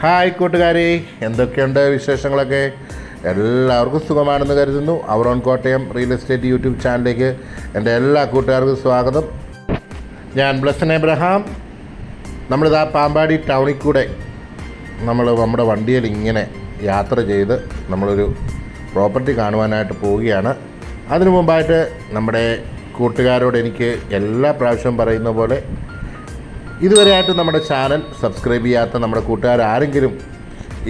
Hi കൂട്ടുകാരെ എന്തൊക്കെയുണ്ട് വിശേഷങ്ങളൊക്കെ? എല്ലാവർക്കും സുഖമാണെന്ന് കരുതുന്നു. Our own Kottayam real estate YouTube ചാനലിലേക്ക് എന്റെ എല്ലാ കൂട്ടുകാർക്കും സ്വാഗതം. ഞാൻ ബ്ലസൻ എബ്രഹാം. നമ്മളിതാ പാമ്പാടി ടൗണിൽ കൂടെ നമ്മൾ നമ്മുടെ വണ്ടിയിൽ ഇങ്ങനെ യാത്ര ചെയ്ത് നമ്മളൊരു പ്രോപ്പർട്ടി കാണുവാനായിട്ട് പോവുകയാണ്. അതിനു മുമ്പായിട്ട് നമ്മുടെ കൂട്ടുകാരോട് എനിക്ക് എല്ലാ പ്രാവശ്യവും പറയുന്ന പോലെ ഇതുവരെയായിട്ട് നമ്മുടെ ചാനൽ സബ്സ്ക്രൈബ് ചെയ്യാത്ത നമ്മുടെ കൂട്ടുകാർ ആരെങ്കിലും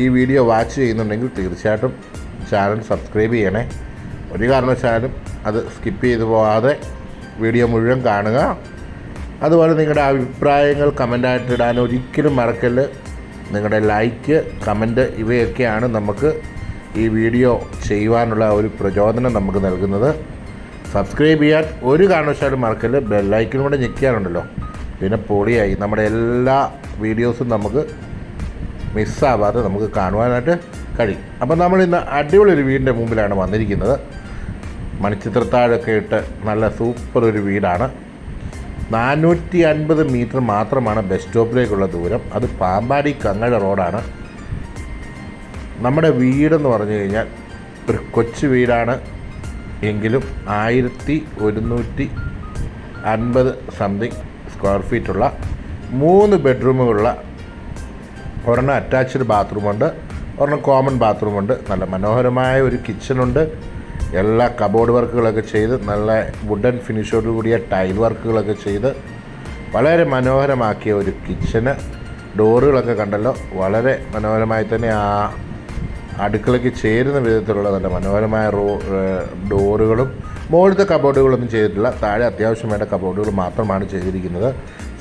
ഈ വീഡിയോ വാച്ച് ചെയ്യുന്നുണ്ടെങ്കിൽ തീർച്ചയായിട്ടും ചാനൽ സബ്സ്ക്രൈബ് ചെയ്യണേ. ഒരു കാരണവശാലും അത് സ്കിപ്പ് ചെയ്തു പോകാതെ വീഡിയോ മുഴുവൻ കാണുക. അതുപോലെ നിങ്ങളുടെ അഭിപ്രായങ്ങൾ കമന്റായിട്ട് ഇടാൻ ഒരിക്കലും മറക്കല്ല്. നിങ്ങളുടെ ലൈക്ക് കമന്റ് ഇവയൊക്കെയാണ് നമുക്ക് ഈ വീഡിയോ ചെയ്യുവാനുള്ള ഒരു പ്രചോദനം നമുക്ക് നൽകുന്നത്. സബ്സ്ക്രൈബ് ചെയ്യാൻ ഒരു കാരണവശാലും മറക്കല്ല്. ബെല്ലൈക്കനും കൂടെ ഞെക്കിയാലുണ്ടല്ലോ. പിന്നെ പൊളിയായി. നമ്മുടെ എല്ലാ വീഡിയോസും നമുക്ക് മിസ്സാവാതെ നമുക്ക് കാണുവാനായിട്ട് കഴിയും. അപ്പം നമ്മൾ ഇന്ന് അടിപൊളി ഒരു വീടിന്റെ മുമ്പിലാണ് വന്നിരിക്കുന്നത്. മണിച്ചിത്രത്താഴൊക്കെ ഇട്ട് നല്ല സൂപ്പർ ഒരു വീടാണ്. നാനൂറ്റി അൻപത് മീറ്റർ മാത്രമാണ് ബസ് സ്റ്റോപ്പിലേക്കുള്ള ദൂരം. അത് പാമ്പാടി കങ്ങഴ റോഡാണ്. നമ്മുടെ വീടെന്ന് പറഞ്ഞു കഴിഞ്ഞാൽ ഒരു കൊച്ചു വീടാണ്. എങ്കിലും ആയിരത്തി ഒരുന്നൂറ്റി അൻപത് സംതിങ് സ്ക്വയർ ഫീറ്റുള്ള മൂന്ന് ബെഡ്റൂമുകളുള്ള ഒരെണ്ണം അറ്റാച്ച്ഡ് ബാത്റൂമുണ്ട് ഒരെണ്ണം കോമൺ ബാത്റൂമുണ്ട് നല്ല മനോഹരമായ ഒരു കിച്ചണുണ്ട് എല്ലാ കബോർഡ് വർക്കുകളൊക്കെ ചെയ്ത് നല്ല വുഡൻ ഫിനിഷോട് കൂടിയ ടൈൽ വർക്കുകളൊക്കെ ചെയ്ത് വളരെ മനോഹരമാക്കിയ ഒരു കിച്ചന് ഡോറുകളൊക്കെ കണ്ടല്ലോ വളരെ മനോഹരമായി തന്നെ ആ അടുക്കളയ്ക്ക് ചേരുന്ന വിധത്തിലുള്ള നല്ല മനോഹരമായ റോ ഡോറുകളും മുകളിലത്തെ കബോർഡുകളൊന്നും ചെയ്തിട്ടില്ല. താഴെ അത്യാവശ്യം വേണ്ട കബോർഡുകൾ മാത്രമാണ് ചെയ്തിരിക്കുന്നത്.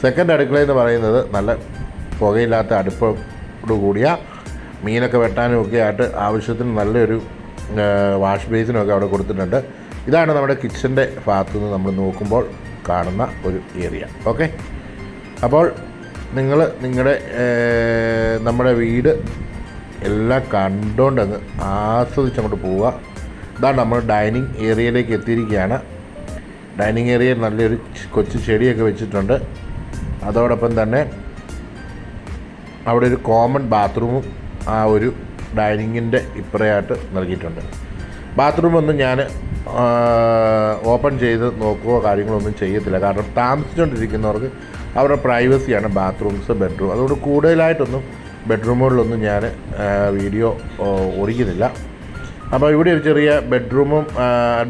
സെക്കൻഡ് അടുക്കള എന്ന് പറയുന്നത് നല്ല പുകയില്ലാത്ത അടുപ്പോട് കൂടിയ മീനൊക്കെ വെട്ടാനും ഒക്കെ ആയിട്ട് ആവശ്യത്തിന് നല്ലൊരു വാഷ് ബേസിനൊക്കെ അവിടെ കൊടുത്തിട്ടുണ്ട്. ഇതാണ് നമ്മുടെ കിച്ചന്റെ ഭാഗത്തു നിന്ന് നമ്മൾ നോക്കുമ്പോൾ കാണുന്ന ഒരു ഏരിയ. ഓക്കെ അപ്പോൾ നിങ്ങൾ നിങ്ങളുടെ നമ്മുടെ വീട് എല്ലാം കണ്ടുകൊണ്ടങ്ങ് ആസ്വദിച്ചങ്ങോട്ട് പോവുക. ഇതാണ് നമ്മൾ ഡൈനിങ് ഏരിയയിലേക്ക് എത്തിയിരിക്കുകയാണ്. ഡൈനിങ് ഏരിയയിൽ നല്ലൊരു കൊച്ച് ചെടിയൊക്കെ വെച്ചിട്ടുണ്ട്. അതോടൊപ്പം തന്നെ അവിടെ ഒരു കോമൺ ബാത്റൂമും ആ ഒരു ഡൈനിങ്ങിന്റെ ഇപ്പറയായിട്ട് നൽകിയിട്ടുണ്ട്. ബാത്റൂമൊന്നും ഞാൻ ഓപ്പൺ ചെയ്ത് നോക്കുകയോ കാര്യങ്ങളൊന്നും ചെയ്യത്തില്ല. കാരണം താമസിച്ചുകൊണ്ടിരിക്കുന്നവർക്ക് അവരുടെ പ്രൈവസിയാണ് ബാത്റൂംസ് ബെഡ്റൂം. അതുകൊണ്ട് കൂടുതലായിട്ടൊന്നും ബെഡ്റൂമുകളിലൊന്നും ഞാൻ വീഡിയോ ഓടിക്കുന്നില്ല അപ്പോൾ ഇവിടെ ഒരു ചെറിയ ബെഡ്റൂമും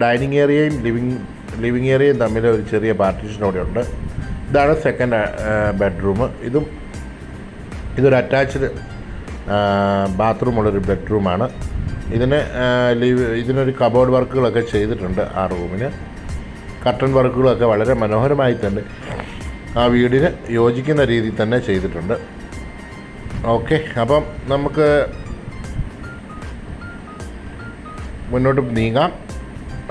ഡൈനിങ് ഏരിയയും ലിവിങ് ലിവിങ് ഏരിയയും തമ്മിൽ ഒരു ചെറിയ പാർട്ടീഷൻ അവിടെ ഉണ്ട്. ഇതാണ് സെക്കൻഡ് ബെഡ്റൂം. ഇതും ഇതൊരു അറ്റാച്ച്ഡ് ബാത്റൂമുള്ളൊരു ബെഡ്റൂമാണ്. ഇതിന് ലിവ് ഇതിനൊരു കബോർഡ് വർക്കുകളൊക്കെ ചെയ്തിട്ടുണ്ട് ആ റൂമിന്. കട്ടൺ വർക്കുകളൊക്കെ വളരെ മനോഹരമായി തന്നെ ആ വീടിന് യോജിക്കുന്ന രീതിയിൽ തന്നെ ചെയ്തിട്ടുണ്ട്. ഓക്കെ അപ്പം നമുക്ക് മുന്നോട്ട് നീങ്ങാം.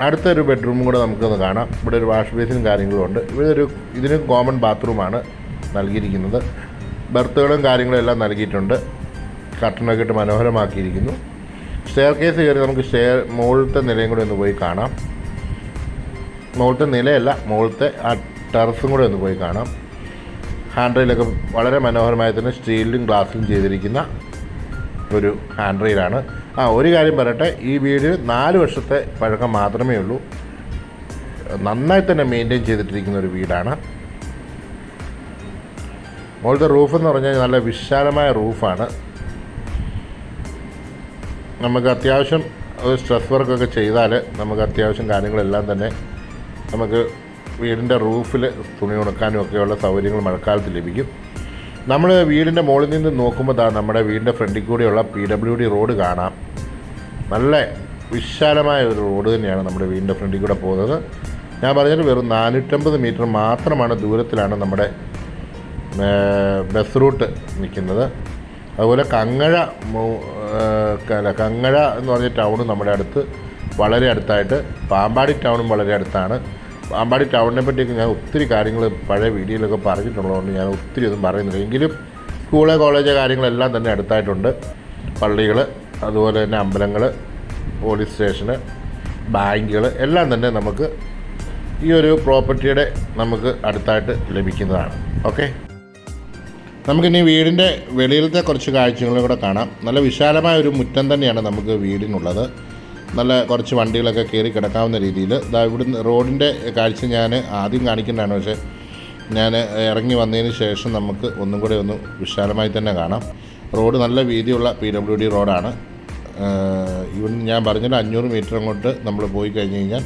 അടുത്തൊരു ബെഡ്റൂമും കൂടെ നമുക്കൊന്ന് കാണാം. ഇവിടെ ഒരു വാഷ് ബേസിനും കാര്യങ്ങളും ഉണ്ട്. ഇവിടെ ഒരു ഇതിന് കോമൺ ബാത്റൂമാണ് നൽകിയിരിക്കുന്നത്. ബർത്തുകളും കാര്യങ്ങളും എല്ലാം നൽകിയിട്ടുണ്ട്. കർട്ടനൊക്കെ ഇട്ട് മനോഹരമാക്കിയിരിക്കുന്നു. സ്റ്റെയർ കേസ് കയറി നമുക്ക് സ്റ്റെയർ മുകളിലത്തെ നിലയും കൂടെ ഒന്ന് പോയി കാണാം. മുകളിലത്തെ നിലയല്ല മുകളിലത്തെ ആ ടെറസും കൂടെ ഒന്ന് പോയി കാണാം. ഹാൻഡ് വളരെ മനോഹരമായി തന്നെ സ്റ്റീലിലും ഗ്ലാസ്സിലും ചെയ്തിരിക്കുന്ന ഒരു ഹാൻഡ് റെയിലാണ് ആ ഒരു കാര്യം പറയട്ടെ ഈ വീട് നാല് വർഷത്തെ പഴക്കം മാത്രമേ ഉള്ളൂ. നന്നായി തന്നെ മെയിന്റെയിൻ ചെയ്തിട്ടിരിക്കുന്ന ഒരു വീടാണ്. മുകളിലത്തെ റൂഫ് എന്ന് പറഞ്ഞാൽ നല്ല വിശാലമായ റൂഫാണ് നമുക്ക് അത്യാവശ്യം ഒരു സ്ട്രെസ് വർക്കൊക്കെ ചെയ്താൽ നമുക്ക് അത്യാവശ്യം കാര്യങ്ങളെല്ലാം തന്നെ നമുക്ക് വീടിന്റെ റൂഫിൽ തുണി ഉണക്കാനും ഒക്കെയുള്ള സൗകര്യങ്ങൾ മഴക്കാലത്ത് ലഭിക്കും. നമ്മൾ വീടിന്റെ മുകളിൽ നിന്ന് നോക്കുമ്പോൾ താ നമ്മുടെ വീടിന്റെ ഫ്രണ്ടിൽ കൂടെയുള്ള പി ഡബ്ല്യു ഡി റോഡ് കാണാം. നല്ല വിശാലമായ ഒരു റോഡ് തന്നെയാണ് നമ്മുടെ വീടിന്റെ ഫ്രണ്ടിൽ കൂടെ പോകുന്നത്. ഞാൻ പറഞ്ഞത് വെറും നാനൂറ്റമ്പത് മീറ്റർ മാത്രമാണ് ദൂരത്തിലാണ് നമ്മുടെ ബസ് റൂട്ട് നിൽക്കുന്നത്. അതുപോലെ കങ്ങഴ അല്ല, കങ്ങഴ എന്ന് പറഞ്ഞ ടൗണും നമ്മുടെ അടുത്ത് വളരെ അടുത്തായിട്ട് പാമ്പാടി ടൗണും വളരെ അടുത്താണ്. പാമ്പാടി ടൗണിനെ പറ്റിയൊക്കെ ഞാൻ ഒത്തിരി കാര്യങ്ങൾ പഴയ വീഡിയോയിലൊക്കെ പറഞ്ഞിട്ടുള്ളതുകൊണ്ട് ഞാൻ ഒത്തിരി ഒന്നും പറയുന്നില്ല. എങ്കിലും സ്കൂൾ കോളേജ് കാര്യങ്ങളെല്ലാം തന്നെ അടുത്തായിട്ടുണ്ട്. പള്ളികൾ അതുപോലെ തന്നെ അമ്പലങ്ങൾ പോലീസ് സ്റ്റേഷന് ബാങ്കുകൾ എല്ലാം തന്നെ നമുക്ക് ഈ ഒരു പ്രോപ്പർട്ടിയുടെ നമുക്ക് അടുത്തായിട്ട് ലഭിക്കുന്നതാണ്. ഓക്കെ? നമുക്കിനി വീടിന്റെ വെളിയിലത്തെ കുറച്ച് കാഴ്ചകളും കൂടെ കാണാം. നല്ല വിശാലമായ ഒരു മുറ്റം തന്നെയാണ് നമുക്ക് വീടിനുള്ളത്. നല്ല കുറച്ച് വണ്ടികളൊക്കെ കയറി കിടക്കാവുന്ന രീതിയിൽ. ഇതാ ഇവിടുന്ന് റോഡിന്റെ കാഴ്ച ഞാൻ ആദ്യം കാണിക്കേണ്ടതാണ് പക്ഷേ ഞാൻ ഇറങ്ങി വന്നതിന് ശേഷം നമുക്ക് ഒന്നും കൂടെ ഒന്ന് വിശാലമായി തന്നെ കാണാം. റോഡ് നല്ല വീതിയുള്ള പി ഡബ്ല്യു ഡി റോഡാണ്. ഇവിടുന്ന് ഞാൻ പറഞ്ഞില്ല അഞ്ഞൂറ് മീറ്റർ അങ്ങോട്ട് നമ്മൾ പോയി കഴിഞ്ഞ് കഴിഞ്ഞാൽ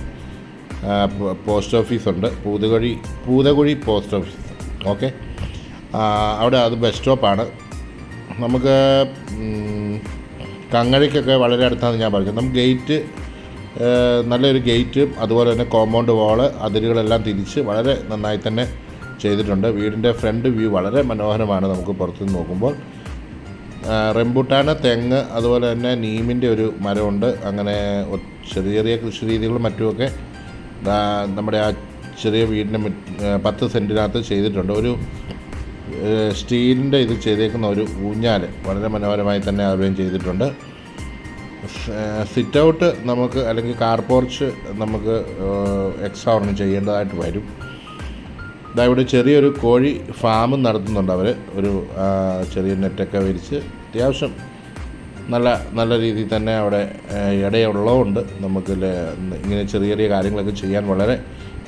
post ഓഫീസുണ്ട് Poothakuzhi Poothakuzhi post office. Okay? അവിടെ അത് ബസ് സ്റ്റോപ്പാണ്. നമുക്ക് കങ്ങഴിക്കൊക്കെ വളരെ അടുത്താണ് ഞാൻ പറഞ്ഞത്. നമുക്ക് ഗേറ്റ് നല്ലൊരു ഗേറ്റ് അതുപോലെ തന്നെ കോമ്പൗണ്ട് വാൾ അതിരുകളെല്ലാം തിരിച്ച് വളരെ നന്നായി തന്നെ ചെയ്തിട്ടുണ്ട്. വീടിന്റെ ഫ്രണ്ട് വ്യൂ വളരെ മനോഹരമാണ് നമുക്ക് പുറത്തുനിന്ന് നോക്കുമ്പോൾ. ആ, തെങ്ങ് അതുപോലെ തന്നെ നീമിന്റെ ഒരു മരമുണ്ട്. അങ്ങനെ ചെറിയ ചെറിയ കൃഷി രീതികളും മറ്റുമൊക്കെ നമ്മുടെ ആ ചെറിയ വീടിന്റെ പത്ത് സെന്റിനകത്ത് ചെയ്തിട്ടുണ്ട്. ഒരു സ്റ്റീലിന്റെ ഇത് ചെയ്തേക്കുന്ന ഒരു ഊഞ്ഞാൽ വളരെ മനോഹരമായി തന്നെ അവിടെയും ചെയ്തിട്ടുണ്ട്. സിറ്റ് ഔട്ട് നമുക്ക് അല്ലെങ്കിൽ കാർ പോർച്ച് നമുക്ക് എക്സ്ട്രാ ഒന്നും ചെയ്യേണ്ടതായിട്ട് വരും. ഇതാ ഇവിടെ ചെറിയൊരു കോഴി ഫാം നടത്തുന്നുണ്ട് അവർ ഒരു ചെറിയ നെറ്റൊക്കെ വിരിച്ച്. അത്യാവശ്യം നല്ല നല്ല രീതിയിൽ തന്നെ അവിടെ ഇടയുള്ളതുകൊണ്ട് നമുക്ക് ഇങ്ങനെ ചെറിയ ചെറിയ കാര്യങ്ങളൊക്കെ ചെയ്യാൻ വളരെ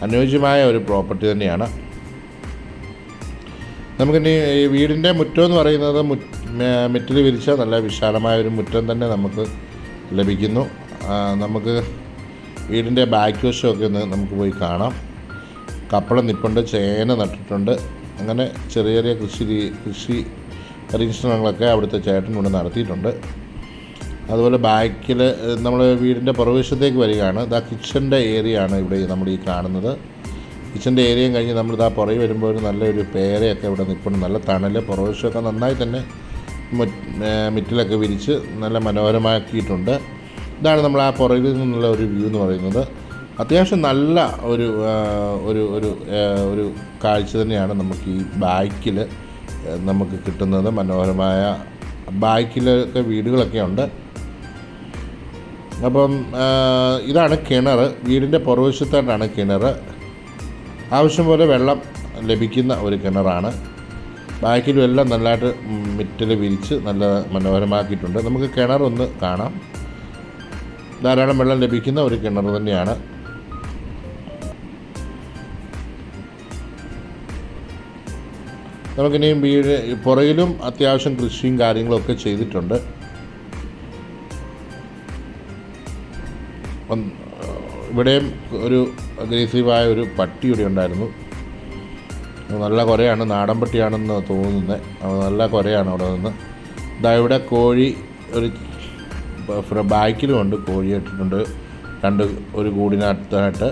അനുയോജ്യമായ ഒരു പ്രോപ്പർട്ടി തന്നെയാണ്. നമുക്കിനി ഈ വീടിന്റെ മുറ്റം എന്ന് പറയുന്നത് മുറ്റിൽ വിരിച്ച നല്ല വിശാലമായ ഒരു മുറ്റം തന്നെ നമുക്ക് ലഭിക്കുന്നു. നമുക്ക് വീടിന്റെ ബാക്ക് വശമൊക്കെ ഒന്ന് നമുക്ക് പോയി കാണാം. കപ്പളം നിപ്പുണ്ട് ചേന നട്ടിട്ടുണ്ട്. അങ്ങനെ ചെറിയ ചെറിയ കൃഷി കൃഷി പരീക്ഷണങ്ങളൊക്കെ അവിടുത്തെ ചേട്ടൻ കൊണ്ട് നടത്തിയിട്ടുണ്ട്. അതുപോലെ ബാക്കിൽ നമ്മൾ വീടിന്റെ പുറകുവശത്തേക്ക് വരികയാണ്. ഇതാ കിച്ചന്റെ ഏരിയ ആണ് ഇവിടെ നമ്മൾ ഈ കാണുന്നത്. കിച്ചന്റെ ഏരിയയും കഴിഞ്ഞ് നമ്മൾ ഇതാ പുറകെ വരുമ്പോൾ ഒരു നല്ലൊരു പേരയൊക്കെ ഇവിടെ നിൽപ്പുണ്ട്. നല്ല തണൽ പുറവശമൊക്കെ നന്നായി തന്നെ മിറ്റിലൊക്കെ വിരിച്ച് നല്ല മനോഹരമാക്കിയിട്ടുണ്ട്. ഇതാണ് നമ്മൾ ആ പുറകിൽ നിന്നുള്ള ഒരു വ്യൂ എന്ന് പറയുന്നത്. അത്യാവശ്യം നല്ല ഒരു ഒരു ഒരു ഒരു കാഴ്ച തന്നെയാണ് നമുക്ക് ഈ ബാക്കിൽ നമുക്ക് കിട്ടുന്നത്. മനോഹരമായ ബാക്കിലൊക്കെ വീടുകളൊക്കെ ഉണ്ട്. അപ്പം ഇതാണ് കിണർ വീടിന്റെ പുറവശത്തായിട്ടാണ് കിണർ ആവശ്യം പോലെ വെള്ളം ലഭിക്കുന്ന ഒരു കിണറാണ്. ബാക്കിലും എല്ലാം നല്ലതായിട്ട് മിറ്റിൽ വിരിച്ച് നല്ല മനോഹരമാക്കിയിട്ടുണ്ട്. നമുക്ക് കിണറൊന്ന് കാണാം. ധാരാളം വെള്ളം ലഭിക്കുന്ന ഒരു കിണർ തന്നെയാണ്. നമുക്കിനിയും വീട് പുറകിലും അത്യാവശ്യം കൃഷിയും കാര്യങ്ങളൊക്കെ ചെയ്തിട്ടുണ്ട്. ഇവിടെയും ഒരു അഗ്രസീവായ ഒരു പട്ടി ഇവിടെ ഉണ്ടായിരുന്നു. നല്ല കുരയാണ് നാടൻ പട്ടിയാണെന്ന് തോന്നുന്നത് നല്ല കുരയാണ് അവിടെ നിന്ന്. ഇതാ ഇവിടെ കോഴി ഒരു ബാക്കിലുമുണ്ട് കോഴി ഇട്ടിട്ടുണ്ട്. രണ്ട് ഒരു കൂടിനടുത്തായിട്ട്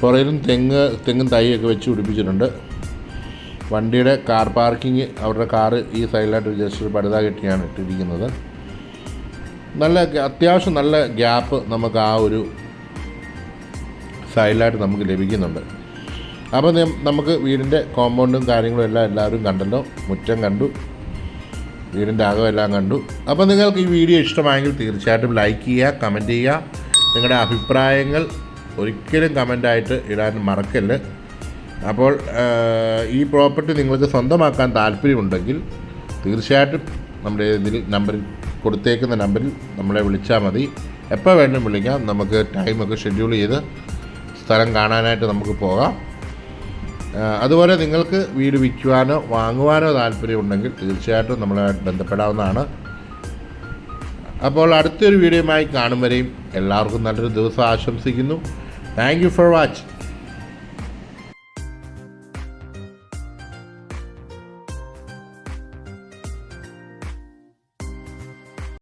പുറയിലും തെങ്ങ് തെങ്ങും തൈയൊക്കെ വെച്ച് പിടിപ്പിച്ചിട്ടുണ്ട്. വണ്ടിയുടെ കാർ പാർക്കിംഗ് അവരുടെ കാറ് ഈ സൈഡിലായിട്ട് ജസ്റ്റ് ഒരു പടുത കെട്ടിയാണ് ഇട്ടിരിക്കുന്നത്. നല്ല അത്യാവശ്യം നല്ല ഗ്യാപ്പ് നമുക്ക് ആ ഒരു സൈഡിലായിട്ട് നമുക്ക് ലഭിക്കുന്നുണ്ട്. അപ്പോൾ നമുക്ക് വീടിന്റെ കോമ്പൗണ്ടും കാര്യങ്ങളും എല്ലാം എല്ലാവരും കണ്ടല്ലോ. മുറ്റം കണ്ടു. വീടിന്റെ അകം എല്ലാം കണ്ടു. അപ്പോൾ നിങ്ങൾക്ക് ഈ വീഡിയോ ഇഷ്ടമായെങ്കിൽ തീർച്ചയായിട്ടും ലൈക്ക് ചെയ്യുക കമന്റ് ചെയ്യുക. നിങ്ങളുടെ അഭിപ്രായങ്ങൾ ഒരിക്കലും കമന്റായിട്ട് ഇടാൻ മറക്കല്ല്. അപ്പോൾ ഈ പ്രോപ്പർട്ടി നിങ്ങൾക്ക് സ്വന്തമാക്കാൻ താല്പര്യമുണ്ടെങ്കിൽ തീർച്ചയായിട്ടും നമ്മുടെ ഇതിൽ നമ്പറിൽ കൊടുത്തേക്കുന്ന നമ്പറിൽ നമ്മളെ വിളിച്ചാൽ മതി. എപ്പോൾ വേണമെങ്കിലും വിളിക്കാം. നമുക്ക് ടൈമൊക്കെ ഷെഡ്യൂൾ ചെയ്ത് സ്ഥലം കാണാനായിട്ട് നമുക്ക് പോകാം. അതുപോലെ നിങ്ങൾക്ക് വീട് വിൽക്കുവാനോ വാങ്ങുവാനോ താല്പര്യമുണ്ടെങ്കിൽ തീർച്ചയായിട്ടും നമ്മളെ ബന്ധപ്പെടാവുന്നതാണ്. അപ്പോൾ അടുത്തൊരു വീഡിയോയുമായി കാണും വരെയും എല്ലാവർക്കും നല്ലൊരു ദിവസം ആശംസിക്കുന്നു. Thank you for watching